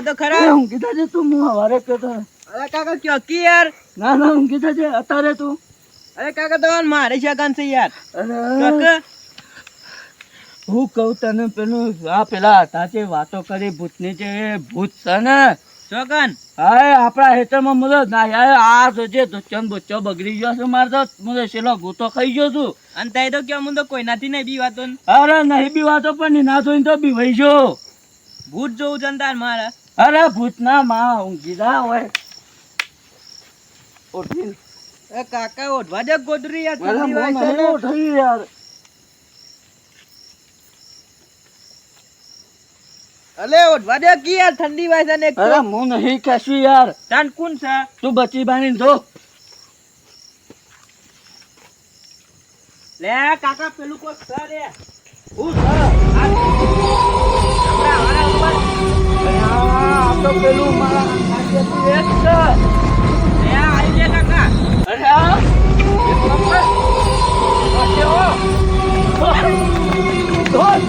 જા તો ખરા. ઊંઘી જજે તું હું હવારે કહેતો. અરે કાકા ચોકી યાર ના ના ઊંઘી જજે અત્યારે તું. અરે કાકા તમારે મારે શગન છે યાર. કાકા? હું કહું તને પેલું આ પેલા હતા જે વાતો કરી ભૂતની જે ભૂત છે ને? ચોકન હા આપણા હેતરમાં મુદો ના યાર આ તો જે ધોચન બોચો બગડી ગયો છે મારે તો મુદો છેલ્લો ગોતો ખાઈ ગયો છું. અને તઈ તો કેમ મુદ્દો કોઈ કોઈનાથી નહીં બી વાતો અરે નહીં બી વાતો પણ ની જોઈને તો બી વહી ગયો. ભૂત જોવું તાર મારે. અરે ભૂતના માં ઊંઘી જા હોય. ઉઠી એ કાકા ઓઢવા દે ગોદરી યાર. અલે ઓઢવા દે કી યાર ઠંડી વાય છે ને અરે હું નહીં કશું યાર. તાન કોણ છે? તું બચી બાની ધો લે કાકા પેલું કોઈ સર હું છે? તો પેલું મારા હાથેથી એક છે લે આઈ લે કાકા અરે આ એક નંબર. વાંચે હો. ધોલ.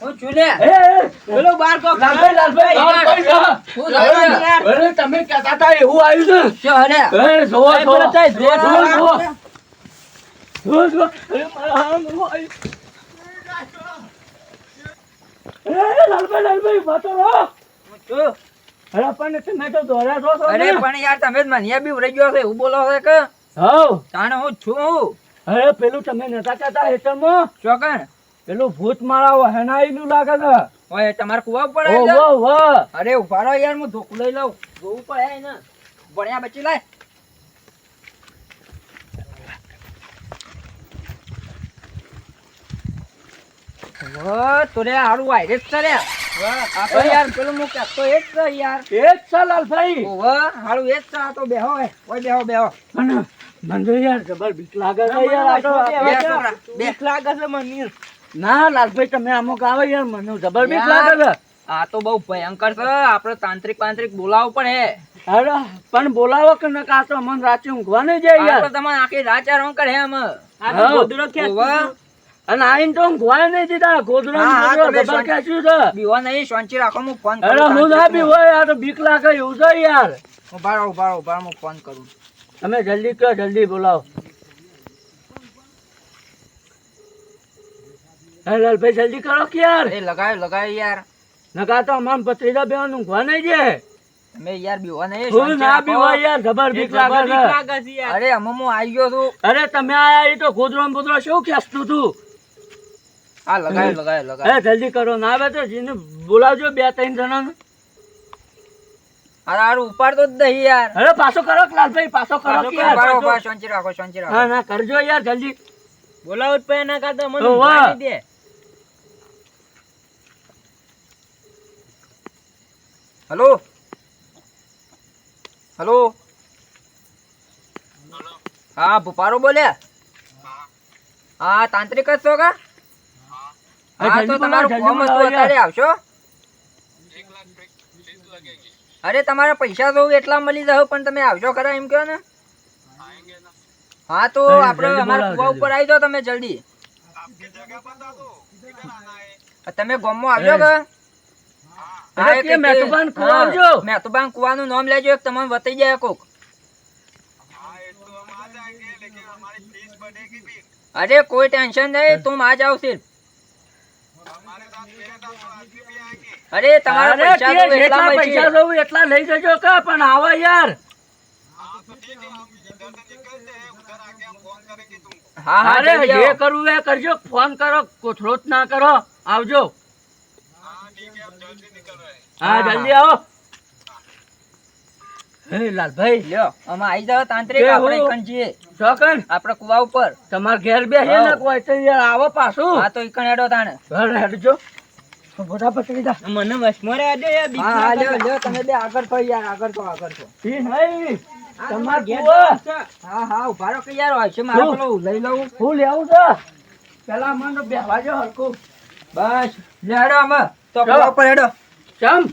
હું છું લે એ, એ, પેલું બાર કોક છે. લાલભાઈ, લાલભાઈ, લાલભાઈ છે. હું લાવ્યો યાર. અરે તમે કહેતા હતા એવું આવ્યું છે શું હલે એ જોવો એ જોવો પેલો ચાય જોવો, જોવો, જોવો. લાલભાઈ લાલભાઈ વાતો રહો. હું અરે પણ તમે તો દોર્યા છો છો અરે પણ યાર તમે મને બી ઉડી ગયો છે એવું બોલો છે કે? હઉ. તાણે હું છું હું. અરે પેલું તમે નતા કહેતા હેઠળમાં ચોકણ પેલું ભૂત મારા વહેનાયેલું લાગે છે. ઓય તમારે કુવા ઉપર ઓ અરે ઊભા રહો યાર હું ધોકું લઈ લઉં. જોવું પડે ને ભણ્યા બચી લાય. વાહ, તો રે હારું છે રે. યાર પેલું હું કહેતો એ જ છે યાર. એ જ છે લાલભાઈ. વાહ, હારું એ જ છે આ તો બેહો હે. ઓય બેહો બેહો. મને યાર જબર બીક લાગે છે યાર આ તો બે છોકરા, બે. લાગે છે મને ના લાલભાઈ તમે અમુક આવે યાર મને જબર બીક લાગે છે. આ તો બહુ ભયંકર છે. આપણે તાંત્રિક પાંત્રિક બોલાવો પણ હે અરે પણ બોલાવો કે નકા તો મને રાતે ઊંઘવા નહીં જાય યાર. તમે તમારે આખી રાત રોંકર હે અમે આ તો ગોદડો ઓવા. અને આઈને તો ઊંઘવા નહીં દીધા. ગોદડો ને છે. બીવા નહીં શાંતિ રાખો હું ફોન અરે હું ના બી હોય આ તો બીક લાગે એવું છે યાર. ઊભા રહો ઊભા રહો ઊભા હું ફોન કરું. તમે જલ્દી કરો જલ્દી બોલાવો. હે લાલભાઈ જલ્દી કરો કે યાર? અરે લગાયો લગાયો યાર. નકા તો અમારા પત્રીજા બેન ઊંઘવા નહીં તમે યાર બીવા નહીં હું ના બી હોય યાર જબર બીક લાગે છે. અરે અમમો આવી ગયો છું. અરે તમે આયા એ તો ગોદરો ને બોદરો શું ખેંચતું તું? આ લગાય લગાય લગાય હે જલ્દી કરો. ના આવે તો જીને બોલાવજો બે ત્રણ જણા અરે હારું ઉપાડતો જ નહીં યાર. અરે પાછો કરો લાલભાઈ પાછો કરો કે યાર. શાંતિ રાખો શાંતિ હા રાખો ના કરજો યાર જલ્દી. બોલાવો જ પે ના કાતો મને તો. નહીં દે. હલો? હલો? હા ભૂપારો બોલે હા તાંત્રિક જ છો કા? હા, હા તો તમારું ફોર્મ હતું અત્યારે આવશો. અરે તમારા પૈસા તો એટલા મળી જાવ પણ તમે આવશો ખરા એમ કહો ને? હા તો આપણે અમારા કુવા ઉપર આવી જાઓ તમે જલ્દી. તમે ગામમાં આવજો કે મેતુબાન. કુવાનું નામ લેજો એક તમને વતાઈ જાય કોક. અરે કોઈ ટેન્શન નહીં તું આ જાવ સિર્ફ અરે તમારા પૈસા તો એટલા પૈસા દઉં એટલા લઈ જજો કે પણ આવા યાર. હા હા અરે જે કરવું એ કરજો. ફોન કરો કોથળો જ ના કરો. આવજો. હા. જલ્દી આવો. હે લાલભાઈ લ્યો. અમે આવી જાવ તાંત્રિક આપણે કંજીએ ચોકન? આપણે કુવા ઉપર. તમાર ઘેર બેસી ને કોઈ તો યાર આવો પાછું. હા તો ઈકણ હેડો તાણે. ઘર હેડજો. મોટા પકડી દા મને વસમો રે દે યાર હા, હા, લ્યો, લ્યો, તમે બે આગળ તો યાર આગળ તો આગળ તો પી નહીં તમાર ઘેર હા હા ઊભા રહો કે યાર આવશે મારો પેલો લઈ લઉં. હું લેવું છે? પેલા મને બેહવા જો હરકું બસ. લેડો અમે તો ઉપર હેડો. ચમ?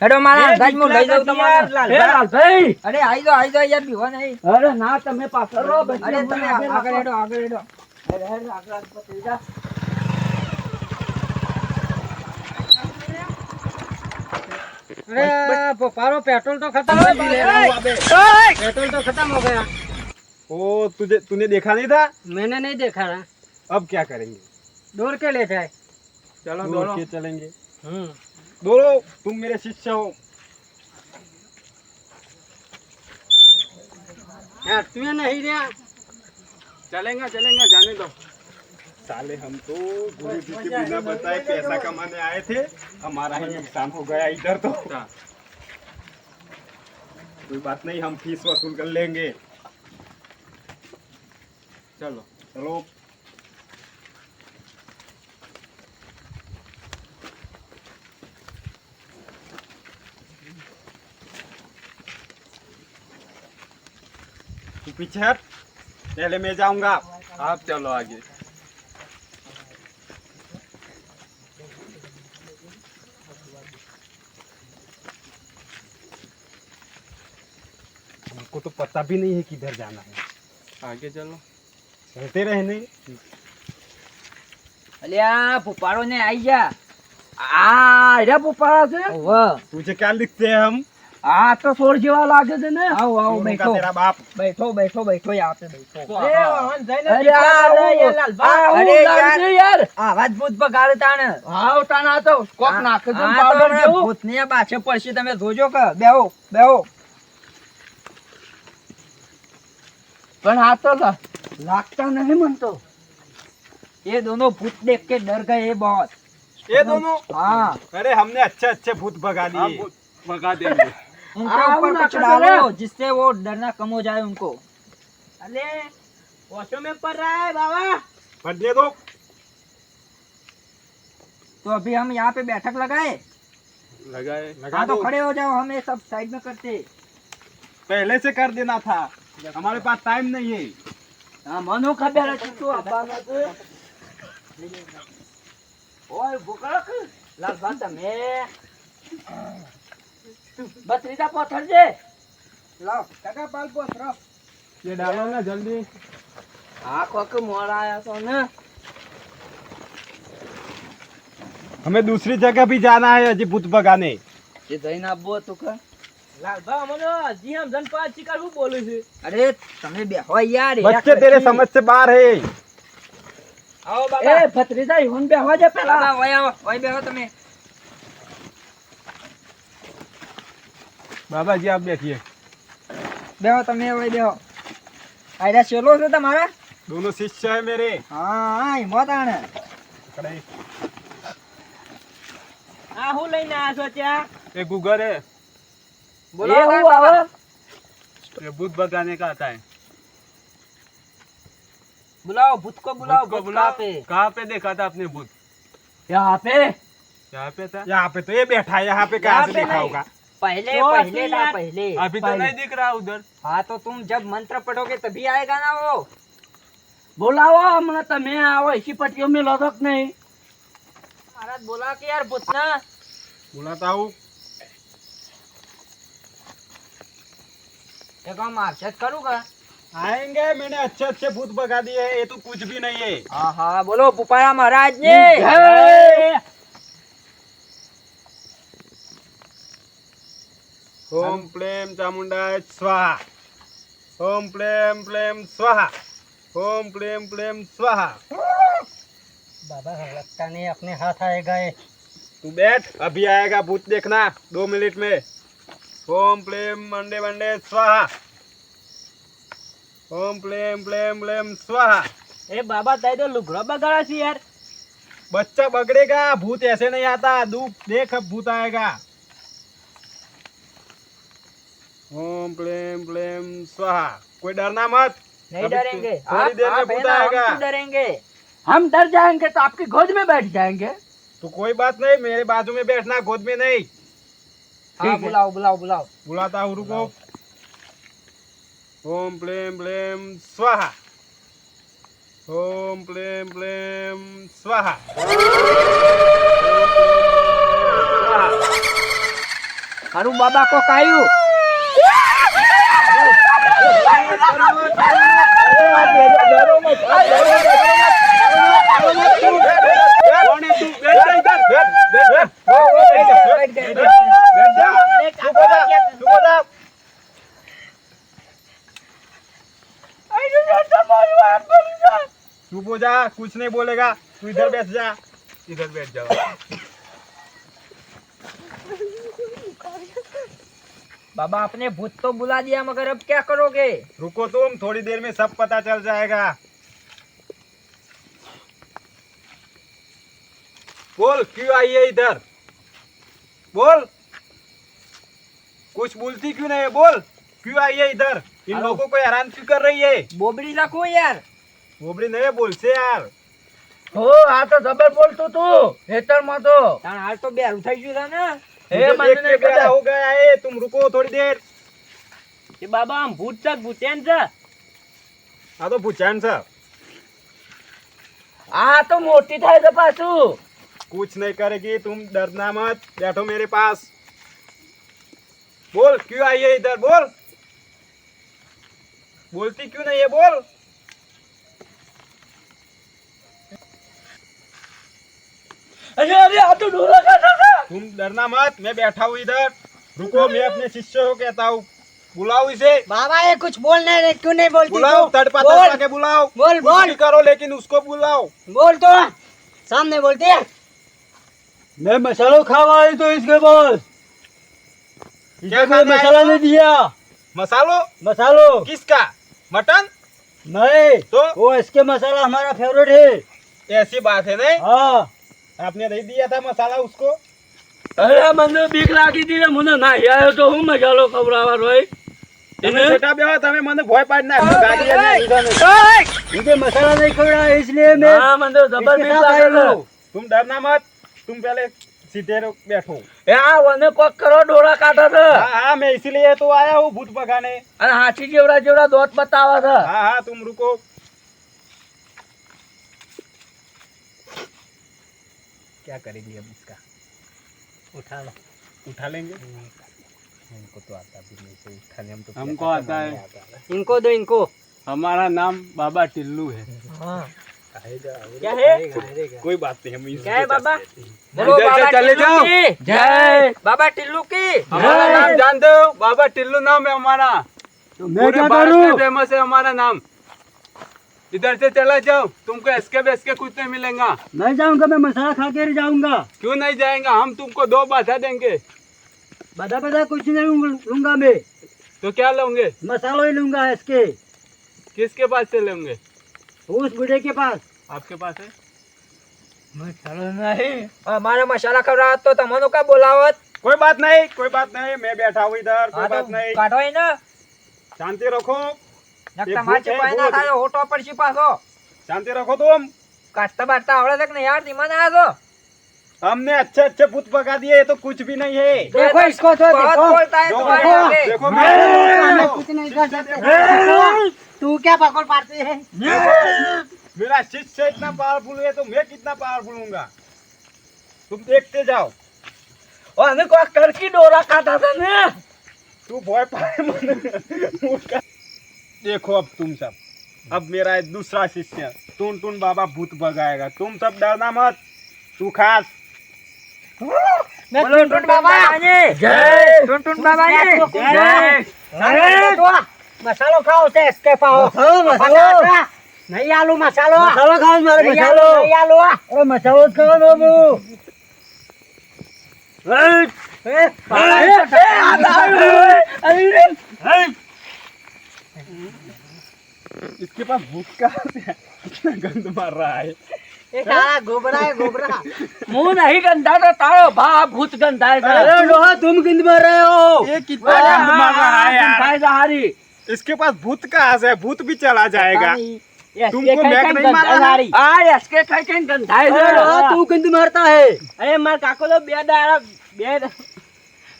હેડો મારા અંદાજ હું લઈ યાર, તમારે. લાલભાઈ. અરે આવી જાઓ આવી જાઓ યાર બીવો નહીં. અરે ના તમે પાછળ રહો અરે તમે આગળ હેડો આગળ હેડો હેડ, આગળ આગળ પકડી જા. अरे पोपारो पेट्रोल तो खत्म हो गया पेट्रोल तो खत्म हो गया ओ तुझे तूने देखा नहीं था मैंने नहीं देखा ना अब क्या करेंगे दौड़ के ले जाए चलो दौड़ के चलेंगे दौड़ो तुम मेरे शिष्य हो यार तू नहीं दिया चलेंगे चलेंगे जाने दो साले हम तो गुरु जी के बिना बताए पैसा कमाने आए थे? हमारा ही नुकसान हो गया इधर तो। कोई बात नहीं हम फ़ीस वसूल कर लेंगे। चलो चलो। पीछे पहले मैं जाऊँगा। आप चलो आगे। पता भी नहीं है किधर जाना है आगे चलो चलते रहे नहीं અલ્યા ભૂપાળો ને આઈ જા આ રે ભૂપાળા છે वाह तुझे क्या लिखते हैं हम આ તો સોળ જેવા લાગે છે ને आओ आओ चोरों का बैठो तेरा बाप बैठो बैठो बैठो यहाँ पे बैठो अरे, वाहन जाइने અરે दिखा આ रहा है ये હું- लालबा। આ હું अरे લાગે यार છે યાર આવાજ ભૂત બગાડે તાણે હાવ તાના તો કોક નાખે છે આ તો પાવડર હમણાં જેવું ભૂતની પાછળ પડશે તમે જોજો કે બેહો બેહો પણ આ તો લા- લાગતા નહીં મન તો ये दोनों भूत देख के डर गए बहुत ये दोनों हाँ अरे हमने अच्छे अच्छे भूत भगा दिए भगा देंगे उनके आओ ऊपर ना कुछ करो डालो ना। जिससे वो डरना कम हो जाए उनको अरे वॉशो में पड़ रहा है बाबा पढ़ने दो तो अभी हम यहाँ पे बैठक लगाए लगाए हाँ लगा तो दो खड़े हो जाओ हम ये सब साइड में करते पहले से कर देना था हमारे पास टाइम नहीं है આ મનો ખબર હતી તું આપવાના છે ઓય ભૂકળક लाल बात में બત્રીજા પથ્થર છે लाओ टका पाल पोस रहो ये डालो ना जल्दी આ કોક મોડા આયા તો ને हमें दूसरी जगह भी जाना है अजी भूत भगाने એ જઈને આપવું હતું કે लाल बा मनो जी हम जनपाल शिकार हूँ बोलू छे अरे તમે બેહો યાર बच्चे तेरे समझ से बाहर है आओ એ ભત્રીજા ઈવન બેહવા દે પેલા બાબા ઓય આવો ઓય બેહો તમે बाबा जी आप बैठिए બેહો તમે ઓય બેહો આયરા ચલો છો તમારા दोनों शिष्य है मेरे હા હા હિંમત આણે खड़े આ હું લઈને આયા છો ત્યાં ये गूगल है એ હું આવે ये भूत भगाने का आता है बुलाओ भूत को बुलाओ भूत को भूत बुलाओ कहाँ पे कहाँ पे देखा था आपने भूत यहाँ पे यहाँ पे था यहाँ पे तो ये बैठा है यहाँ पे कहाँ यहाँ से पे देखा नहीं। होगा पहले तो पहले फिर था यार- पहले अभी तो नहीं दिख रहा उधर हाँ तो तुम जब मंत्र पढ़ोगे तभी आएगा ना वो બોલાવો હમણાં તમે આવો એસી પટ્ટીઓ મેં લો તક નહીં महाराज बोला कि यार भूत ना बुलाता एक हम मार्केट करूँगा? आएँगे मैंने अच्छे अच्छे भूत भगा दिए हैं ये तो कुछ भी नहीं है। हाँ हाँ बोलो पुपाया महाराज ने જય! ओम प्लेम चामुंडाय स्वाहा। ओम प्लेम प्लेम स्वाहा। ओम प्लेम प्लेम स्वाहा। बाबा लगता नहीं अपने हाथ आएगा ये तू बैठ अभी आएगा भूत देखना दो मिनट में। ओम प्लेम मंडे मंडे स्वाहा। ओम प्लेम प्लेम प्लेम स्वाहा। ए बाबा ताई तो लुगड़ा बगाड़ा सी यार। बच्चा बगड़ेगा भूत ऐसे नहीं आता दुख देख अब भूत आएगा। ओम प्लेम प्लेम स्वाहा। कोई डरना मत। नहीं डरेंगे। आप देर में भूत ना, हम आएगा। डरेंगे? हम डर जाएँगे तो आपकी गोद में बैठ जाएँगे। तो कोई बात नहीं मेरे बाजू में बैठना गोद में नहीं। हाँ है। बुलाओ बुलाओ बुलाओ बुलाता हूँ रुको ओम प्लेम प्लेम स्वाहा ओम प्लेम प्लेम स्वाहा हारू बाबा को कायू कौन कुछ नहीं बोलेगा तू इधर बैठ जा। इधर बैठ जाओ। बाबा आपने भूत तो बुला दिया मगर अब क्या करोगे? रुको तुम थोड़ी देर में सब पता चल जाएगा। बोल क्यों आई है इधर? बोल। कुछ बोलती क्यों नहीं है? बोल क्यों आई है इधर? इन लोगों को हैरान क्यों कर रही है? बोबड़ी रखो यार। ગોબડી નહીં બોલશે યાર. હો આ તો જબર બોલતું તું હેતરમાં તો. તાણ હાલ તો બેરું થઈ ગયું ને? એ મને નહીં બેરા હો ગયા એ તું રૂકો થોડી દેર. એ બાબા આમ ભૂત છે ભૂચેન છે? આ તો ભૂચેન છે. આ તો મોટી થાય છે પાછું. કુછ નહીં કરેગી તું ડરના મત બેઠો મેરે પાસ. બોલ ક્યું આઈએ ઇધર બોલ. બોલતી ક્યું નહીં એ બોલ. अरे अरे आप तो डरो तुम डरना मत मैं बैठा हूँ इधर रुको मैं अपने शिष्य को कहता हूँ बुलाओ इसे बाबा ये कुछ बोल नहीं रहे क्यों नहीं बोलती बुलाओ तड़पा तड़पा के बुलाओ बोल बोल करो लेकिन उसको बुलाओ बोल तो सामने बोलते हैं मैं मसालो खावा आई तो इसके बोल क्या मसाला नहीं दिया मसालो मसालो किसका मटन नहीं तो वो इसके मसाला हमारा फेवरेट है ऐसी बात है नहीं हाँ आपने नहीं दिया था मसाला उसको અરે મને બીક લાગી હતી ને મને ના આવ્યો તો હું મસાલો ખવડાવવાનો હોય તમે છેટા બેહો તમે મને ભય પાડી નાખો ગાડી અને લીધા નહીં. मुझे मसाला नहीं खवड़ा इसलिए मैं हाँ मैं तो जबर बीक लागेलो तुम डरना मत तुम पहले सीधे रहो, बैठो એ આ વને કોક કરો ડોળા કાઢે છે हाँ हाँ मैं इसीलिए तो आया हूँ भूत भगाने અને હાથી જેવડા જેવડા દોત બતાવે છે हाँ हाँ तुम रुको क्या करेंगे अब इसका? उठा लो। उठा लेंगे? हमको तो आता भी नहीं तो उठाने हम तो हमको आता है। इनको दो इनको। हमारा नाम बाबा टिल्लू है। हाँ। क्या है? कोई बात नहीं हम क्या है बाबा? बोलो बाबा चले जाओ। जय। बाबा टिल्लू की। हमारा नाम जानते हो? बाबा टिल्लू नाम है हमारा। तो मैं क्या करूँ? फ़ेमस है हमारा नाम। इधर से चला जाओ। तुमको एसके बेसके कुछ नहीं मिलेगा। नहीं जाऊँगा मैं मसाला खा के जाऊँगा। क्यों नहीं जाएगा? हम तुमको दो बाधा देंगे। बाधा बाधा कुछ नहीं लूँगा मैं। तो क्या लोगे? मसाला ही लूँगा इसके। किसके पास से लेंगे? उस बुढ़े के पास। आपके पास है? मसाला नहीं। हाँ, हमारा मसाला खा रहा तो तमनो का बोलावत। कोई बात नहीं कोई बात नहीं मैं बैठा हूँ इधर कोई हाँ, तो बात नहीं। काटो ना शांति रखो। નકર એ માર ભૂત હે, ચપાઈ ના ભૂત. થાય હોટો પડશે પાછો शांति रखो तुम કાઢતા બાટતા આવડે છે કે નહીં યાર ધીમા ના આજો हमने अच्छे अच्छे भूत भगा दिए ये तो कुछ भी नहीं है देखो इसको तो बहुत देखो बोलता है देखो, तुम्हारे आगे देखो हमें मैं कुछ नहीं कर सकते तू क्या पकड़ पाती है मेरा शिष्य इतना पावरफुल है तो मैं कितना पावरफुल हूँगा तुम देखते जाओ અને કોક કરકી ડોરા કાઢા છે ને तू भय पाए मन उसका देखो अब तुम सब। अब मेरा दूसरा शिष्य तुम तुम बाबा भूत भगाएगा। तुम सब डरना मत। तू खास। बोलो बाबा। जय। बाबा तो जय। तो मसालो खाओ से इसके पाओ। मसालो नहीं आलू मसालो। मसालो खाओ मारे मसालो। नहीं आलू। अरे मसालो खाओ बाबू। इसके पास भूत का कितना गंद मार रहा है ये सारा गोबरा है गोबरा હું નહીં ગંધાતો તારો બાપ ભૂત ગંધાય છે અરે ડોહા तुम गंद मार रहे हो ये कितना गंद मार रहा है यार गंधाय जा हारी इसके पास भूत कहाँ से है? भूत भी चला जाएगा तुमको मैक नहीं मारा है? આ એસકે ખાઈ ખાઈને ગંધાય છે તું ગંદ મારતા હે અરે માર કાકો તો બે દાડા બે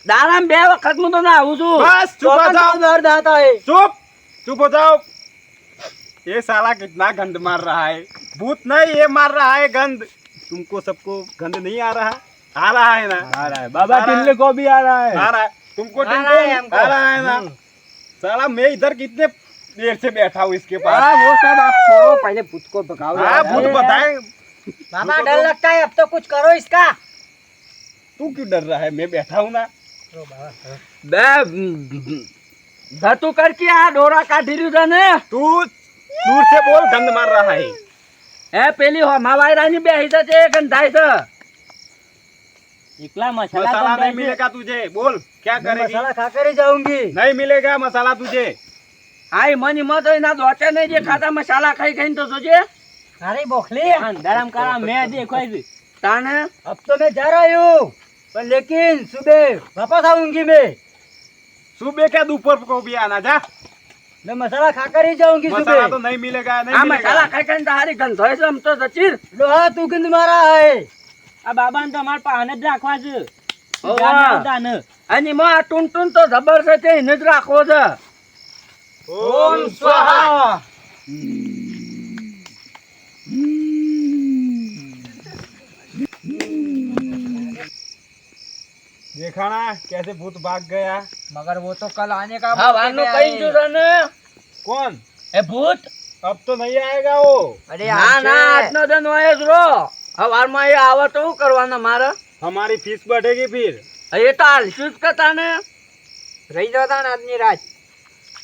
દાડા બે વખત હું તો ના આવું છું बस चुप हो जाओ માર દાતા હે चुप हो जाओ। ये साला कितना गंद मार रहा है। भूत नहीं ये मार रहा है गंद। तुमको सबको गंद नहीं आ रहा। आ रहा है ना? आ रहा है। बाबा। टिल्लू को भी आ रहा है। आ रहा है। तुमको है? हमको। आ रहा है ना? साला मैं इधर कितने देर से बैठा हूँ इसके पास। हाँ वो सब आप छोड़ो पहले भूत को भगाओ। हाँ भूत बताए। बाबा डर लगता है अब तो कुछ करो इसका। तू क्यों डर रहा है? मैं बैठा हूँ ना। ધતું કરકી આ ડોરા કાઢી રહ્યું છે ને? તું દૂર સે બોલ ગંધ માર રહા હે. હે પેલી હોમા વાયરા ની બેહી છે ગંધાય છે. એકલા મસાલા મસાલા નહીં મિલેગા તુજે. બોલ ક્યાં કરેગી મસાલા ખા કરી જાઉંગી. નહીં મિલેગા મસાલા તુજે. હાય મની મત એના દોચે નહીં જે ખાતા મસાલા ખાઈ ખાઈને તો જોજે. અરે બોખલી. અંધારામ કરા મેં દેખાઈ તાને? અબ તો મેં જા રહ્યો પણ લેકિન સુબે વાપસ આઉંગી મેં. તું બે ક્યાં ઉપર કોબિયા ના જા. ને મસાલા ખાકરી જાઉં કે મસાલા તો નહીં મિલેગા નહીં આ મસાલા ખાકરી ને તારી ગંધો છે આમ તો સચિન. ડોહા તું કિંદ મારા હે. આ બાબાને તો અમાર પાને જ રાખવા છે. અને મો આ ટૂન ટૂન તો જબર છે તે એને જ રાખવો છે. ઓમ સ્વાહા. देखा ना कैसे भूत भाग गया મગર वो तो कल आने का હા વાનું કઈ જો છે ને कौन એ ભૂત अब तो नहीं आएगा वो अरे ના ના આજનો દન હોય જ રો હવારમાં એ આવે તો શું કરવાના મારે हमारी फीस बढ़ेगी फिर એ તો હાલશું જ કતા ને रही जाता ना आदमी राज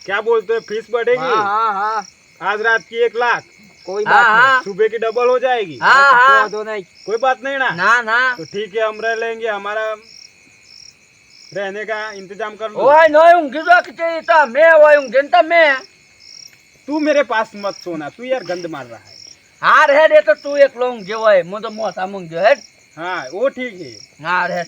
क्या बोलते हैं फीस बढ़ेगी हाँ हाँ हाँ आज रात की एक लाख कोई હા बात હા सुबह की डबल हो जाएगी હા नहीं હા दो नहीं कोई बात नहीं ना ના ના तो ठीक है हम रह लेंगे हमारा रहने का इंतजाम कर लो ओए नहीं तो कितने तो मैं ओए ऊँगी तू मेरे पास मत सोना तू यार गंद मार रहा है हाँ रह रे तो तू एक लोग जो है मुझे मोटा मुंग जो है हाँ वो ठीक है हाँ रह